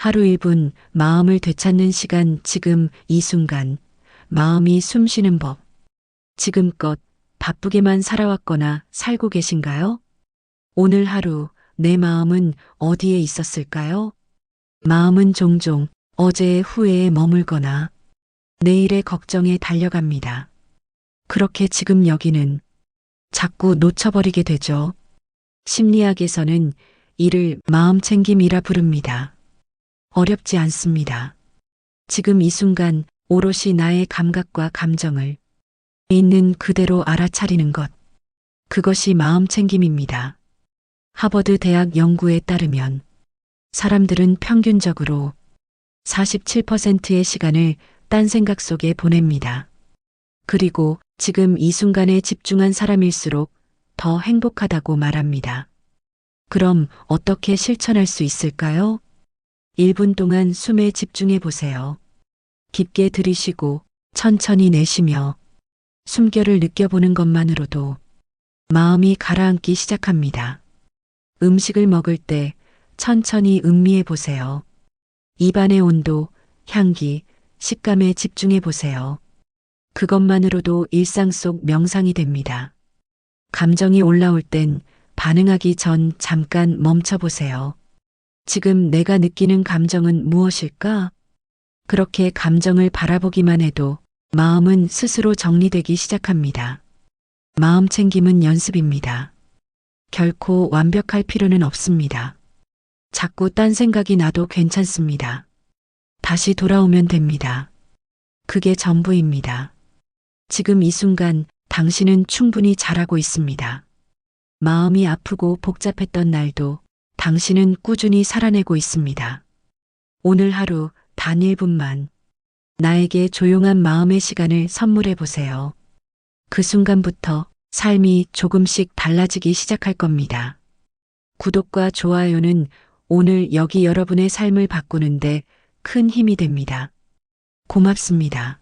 하루 1분 마음을 되찾는 시간 지금 이 순간 마음이 숨 쉬는 법. 지금껏 바쁘게만 살아왔거나 살고 계신가요? 오늘 하루 내 마음은 어디에 있었을까요? 마음은 종종 어제의 후회에 머물거나 내일의 걱정에 달려갑니다. 그렇게 지금 여기는 자꾸 놓쳐버리게 되죠. 심리학에서는 이를 마음 챙김이라 부릅니다. 어렵지 않습니다. 지금 이 순간 오롯이 나의 감각과 감정을 있는 그대로 알아차리는 것. 그것이 마음 챙김입니다. 하버드 대학 연구에 따르면 사람들은 평균적으로 47%의 시간을 딴 생각 속에 보냅니다. 그리고 지금 이 순간에 집중한 사람일수록 더 행복하다고 말합니다. 그럼 어떻게 실천할 수 있을까요? 1분 동안 숨에 집중해 보세요. 깊게 들이쉬고 천천히 내쉬며 숨결을 느껴보는 것만으로도 마음이 가라앉기 시작합니다. 음식을 먹을 때 천천히 음미해 보세요. 입안의 온도, 향기, 식감에 집중해 보세요. 그것만으로도 일상 속 명상이 됩니다. 감정이 올라올 땐 반응하기 전 잠깐 멈춰 보세요. 지금 내가 느끼는 감정은 무엇일까? 그렇게 감정을 바라보기만 해도 마음은 스스로 정리되기 시작합니다. 마음 챙김은 연습입니다. 결코 완벽할 필요는 없습니다. 자꾸 딴 생각이 나도 괜찮습니다. 다시 돌아오면 됩니다. 그게 전부입니다. 지금 이 순간 당신은 충분히 잘하고 있습니다. 마음이 아프고 복잡했던 날도 당신은 꾸준히 살아내고 있습니다. 오늘 하루 단 1분만 나에게 조용한 마음의 시간을 선물해 보세요. 그 순간부터 삶이 조금씩 달라지기 시작할 겁니다. 구독과 좋아요는 오늘 여기 여러분의 삶을 바꾸는데 큰 힘이 됩니다. 고맙습니다.